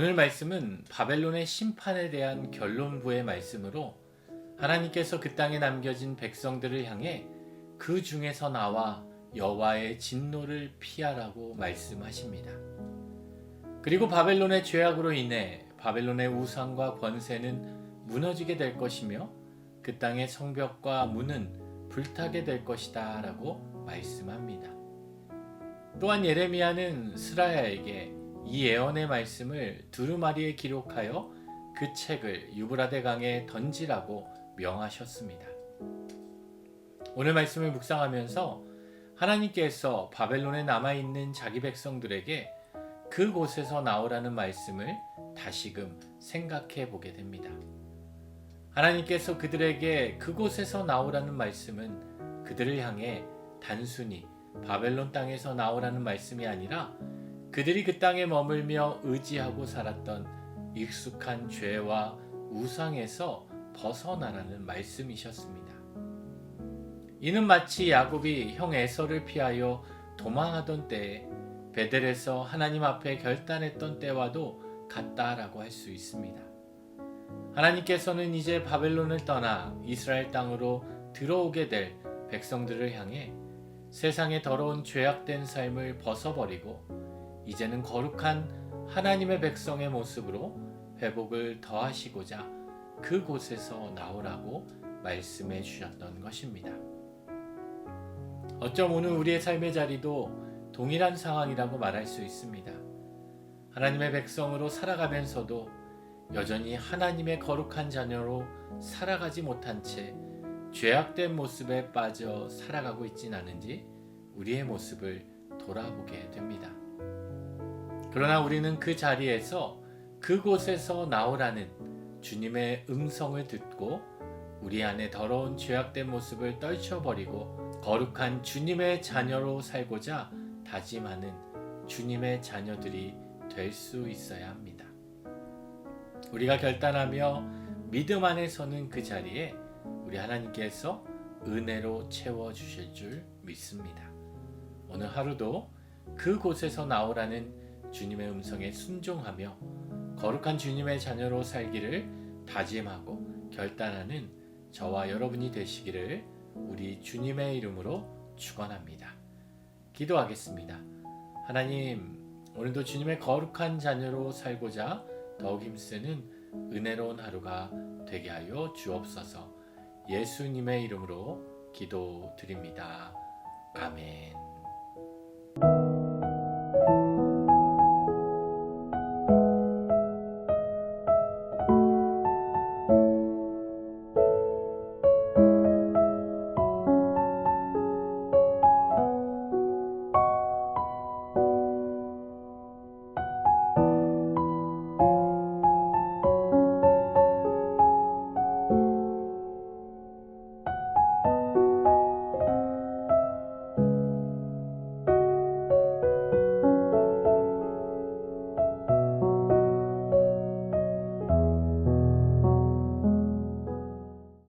말씀은 바벨론의 심판에 대한 결론부의 말씀으로 하나님께서 그 땅에 남겨진 백성들을 향해 그 중에서 나와 여호와의 진노를 피하라고 말씀하십니다. 그리고 바벨론의 죄악으로 인해 바벨론의 우상과 권세는 무너지게 될 것이며 그 땅의 성벽과 문은 불타게 될 것이다 라고 말씀합니다. 또한 예레미야는 스라야에게 이 예언의 말씀을 두루마리에 기록하여 그 책을 유브라데 강에 던지라고 명하셨습니다. 오늘 말씀을 묵상하면서 하나님께서 바벨론에 남아 있는 자기 백성들에게 그곳에서 나오라는 말씀을 다시금 생각해 보게 됩니다. 하나님께서 그들에게 그곳에서 나오라는 말씀은 그들을 향해 단순히 바벨론 땅에서 나오라는 말씀이 아니라 그들이 그 땅에 머물며 의지하고 살았던 익숙한 죄와 우상에서 벗어나라는 말씀이셨습니다. 이는 마치 야곱이 형 에서를 피하여 도망하던 때에 베델에서 하나님 앞에 결단했던 때와도 같다라고 할 수 있습니다. 하나님께서는 이제 바벨론을 떠나 이스라엘 땅으로 들어오게 될 백성들을 향해 세상의 더러운 죄악된 삶을 벗어버리고 이제는 거룩한 하나님의 백성의 모습으로 회복을 더하시고자 그곳에서 나오라고 말씀해 주셨던 것입니다. 어쩜 오늘 우리의 삶의 자리도 동일한 상황이라고 말할 수 있습니다. 하나님의 백성으로 살아가면서도 여전히 하나님의 거룩한 자녀로 살아가지 못한 채 죄악된 모습에 빠져 살아가고 있진 않은지 우리의 모습을 돌아보게 됩니다. 그러나 우리는 그 자리에서 그곳에서 나오라는 주님의 음성을 듣고 우리 안에 더러운 죄악된 모습을 떨쳐버리고 거룩한 주님의 자녀로 살고자 다짐하는 주님의 자녀들이 될 수 있어야 합니다. 우리가 결단하며 믿음 안에 서는 그 자리에 우리 하나님께서 은혜로 채워 주실 줄 믿습니다. 오늘 하루도 그곳에서 나오라는 주님의 음성에 순종하며 거룩한 주님의 자녀로 살기를 다짐하고 결단하는 저와 여러분이 되시기를 우리 주님의 이름으로 축원합니다. 기도하겠습니다. 하나님, 오늘도 주님의 거룩한 자녀로 살고자 더욱 힘쓰는 은혜로운 하루가 되게 하여 주옵소서. 예수님의 이름으로 기도드립니다. 아멘.